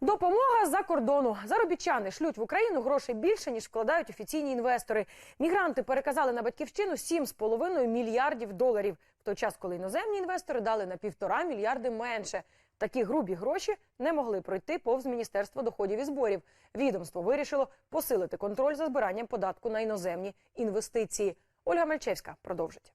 Допомога з-за кордону. Заробітчани шлють в Україну грошей більше, ніж вкладають офіційні інвестори. Мігранти переказали на батьківщину 7,5 мільярдів доларів. В той час, коли іноземні інвестори дали на півтора мільярди менше. Такі грубі гроші не могли пройти повз Міністерство доходів і зборів. Відомство вирішило посилити контроль за збиранням податку на іноземні інвестиції. Ольга Мельчевська продовжить.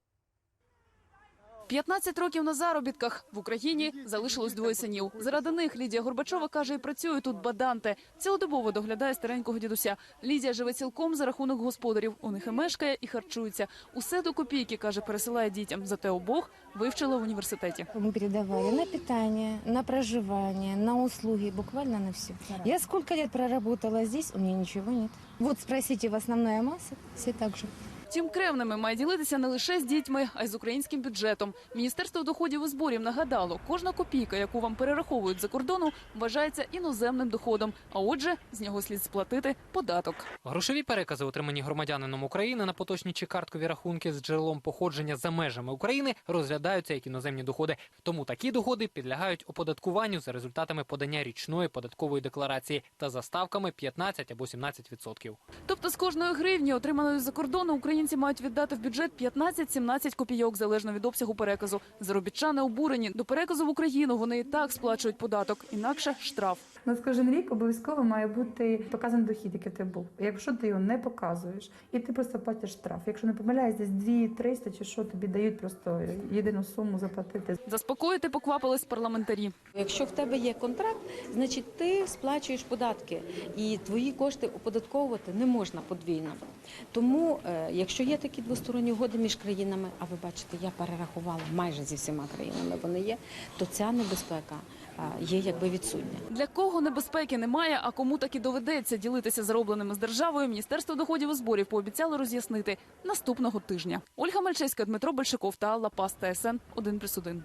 15 років на заробітках в Україні залишилось двоє синів. Заради них Лідія Горбачова каже, і працює тут баданте. Цілодобово доглядає старенького дідуся. Лідія живе цілком за рахунок господарів. У них і мешкає, і харчується. Усе до копійки каже, пересилає дітям. Зате обох вивчила в університеті. Мы передавали на питание, на проживание, на услуги, буквально на все. Я сколько лет проработала здесь, у меня ничего нет. Вот спросите в основная масса, все так же. Втім, кревними має ділитися не лише з дітьми, а й з українським бюджетом. Міністерство доходів і зборів нагадало, кожна копійка, яку вам перераховують за кордону, вважається іноземним доходом. А отже, з нього слід сплатити податок. Грошові перекази, отримані громадянином України на поточні чи карткові рахунки з джерелом походження за межами України, розглядаються як іноземні доходи. Тому такі доходи підлягають оподаткуванню за результатами подання річної податкової декларації та за ставками 15 або 17 відсотків. Тобто з кожної гривні, отриманої з-за кордону, українці мають віддати в бюджет 15-17 копійок залежно від обсягу переказу. Заробітчани обурені до переказу в Україну. Вони і так сплачують податок, інакше штраф. У нас кожен рік обов'язково має бути показаний дохід, який ти був. Якщо ти його не показуєш, і ти просто платиш штраф. Якщо не помиляюсь, десь 2-300 чи що тобі дають просто єдину суму заплатити. Заспокоїти поквапились парламентарі. Якщо в тебе є контракт, значить ти сплачуєш податки, і твої кошти оподатковувати не можна подвійно. Тому, е, якщо є такі двосторонні угоди між країнами, а ви бачите, я перерахувала майже зі всіма країнами, вони є, то ця небезпека є якби відсутня. Для кого небезпеки немає, а кому таки доведеться ділитися заробленими з державою, Міністерство доходів і зборів пообіцяло роз'яснити наступного тижня. Ольга Мальчевська, Дмитро Большаков та Алла Пас, ТСН 1+,1.